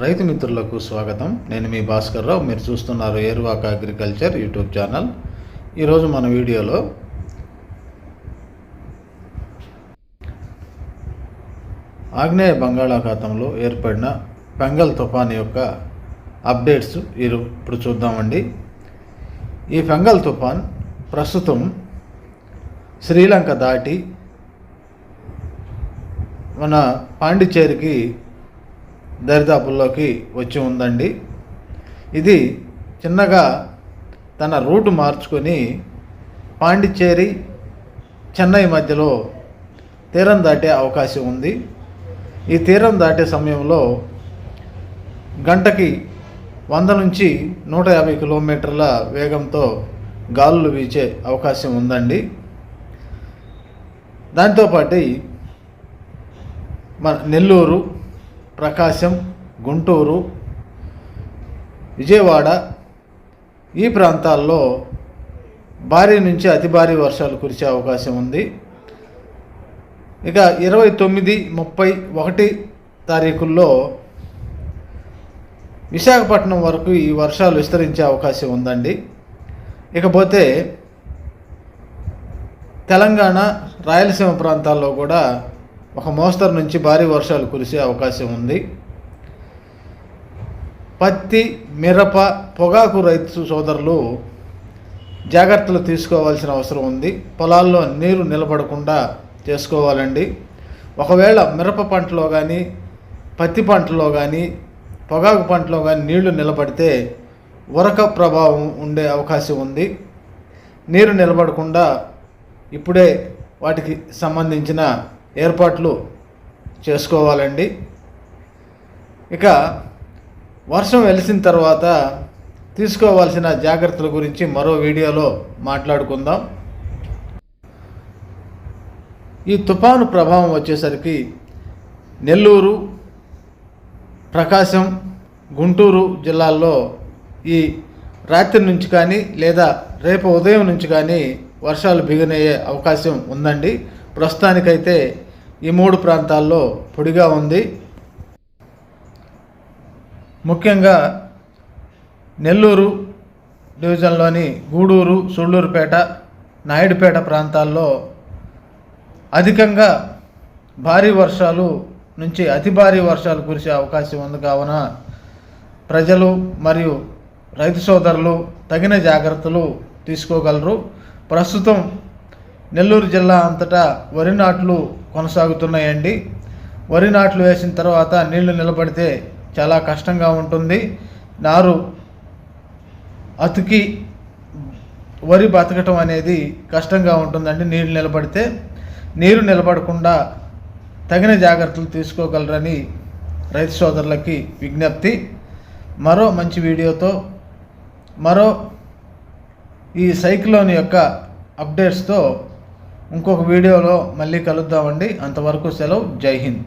రైతు మిత్రులకు స్వాగతం. నేను మీ భాస్కర్ రావు. మీరు చూస్తున్నారు ఏర్వాక అగ్రికల్చర్ యూట్యూబ్ ఛానల్. ఈరోజు మన వీడియోలో ఆగ్నేయ బంగాళాఖాతంలో ఏర్పడిన పెంగల్ తుఫాన్ యొక్క అప్డేట్స్ మీరు ఇప్పుడు చూద్దామండి. ఈ ఫెంగల్ తుఫాన్ ప్రస్తుతం శ్రీలంక దాటి మన పాండిచ్చేరికి దరిదాపుల్లోకి వచ్చి ఉందండి. ఇది చిన్నగా తన రూటు మార్చుకొని పాండిచ్చేరి చెన్నై మధ్యలో తీరం దాటే అవకాశం ఉంది. ఈ తీరం దాటే సమయంలో గంటకి వంద నుంచి నూట యాభై కిలోమీటర్ల వేగంతో గాలులు వీచే అవకాశం ఉందండి. దాంతోపాటు మన నెల్లూరు ప్రకాశం గుంటూరు విజయవాడ ఈ ప్రాంతాల్లో భారీ నుంచి అతి భారీ వర్షాలు కురిసే అవకాశం ఉంది. ఇక ఇరవై తొమ్మిది ముప్పై ఒకటి తారీఖుల్లో విశాఖపట్నం వరకు ఈ వర్షాలు విస్తరించే అవకాశం ఉందండి. ఇకపోతే తెలంగాణ రాయలసీమ ప్రాంతాల్లో కూడా ఒక మోస్తరు నుంచి భారీ వర్షాలు కురిసే అవకాశం ఉంది. పత్తి మిరప పొగాకు రైతు సోదరులు జాగ్రత్తలు తీసుకోవాల్సిన అవసరం ఉంది. పొలాల్లో నీరు నిలబడకుండా చేసుకోవాలండి. ఒకవేళ మిరప పంటలో కానీ పత్తి పంటలో కానీ పొగాకు పంటలో కానీ నీళ్ళు నిలబడితే ఉరక ప్రభావం ఉండే అవకాశం ఉంది. నీరు నిలబడకుండా ఇప్పుడే వాటికి సంబంధించిన ఏర్పాట్లు చేసుకోవాలండి. ఇక వర్షం వెలిసిన తర్వాత తీసుకోవాల్సిన జాగ్రత్తల గురించి మరో వీడియోలో మాట్లాడుకుందాం. ఈ తుఫాను ప్రభావం వచ్చేసరికి నెల్లూరు ప్రకాశం గుంటూరు జిల్లాల్లో ఈ రాత్రి నుంచి కానీ లేదా రేపు ఉదయం నుంచి కానీ వర్షాలు బిగునయ్యే అవకాశం ఉందండి. ప్రస్తుతానికైతే ఈ మూడు ప్రాంతాల్లో పొడిగా ఉంది. ముఖ్యంగా నెల్లూరు డివిజన్లోని గూడూరు సుళ్ళూరుపేట నాయుడుపేట ప్రాంతాల్లో అధికంగా భారీ వర్షాలు నుంచి అతి భారీ వర్షాలు కురిసే అవకాశం ఉంది. కావున ప్రజలు మరియు రైతు సోదరులు తగిన జాగ్రత్తలు తీసుకోగలరు. ప్రస్తుతం నెల్లూరు జిల్లా అంతటా వరి నాట్లు కొనసాగుతున్నాయండి. వరి నాట్లు వేసిన తర్వాత నీళ్ళు నిలబడితే చాలా కష్టంగా ఉంటుంది. నారు అతికి వరి బతకటం అనేది కష్టంగా ఉంటుందండి నీళ్ళు నిలబడితే. నీరు నిలబడకుండా తగిన జాగ్రత్తలు తీసుకోగలరని రైతు సోదరులకి విజ్ఞప్తి. మరో మంచి వీడియోతో మరో ఈ సైక్లోన్ యొక్క అప్డేట్స్తో ఇంకొక వీడియోలో మళ్ళీ కలుద్దామండి. అంతవరకు సెలవు. జై హింద్.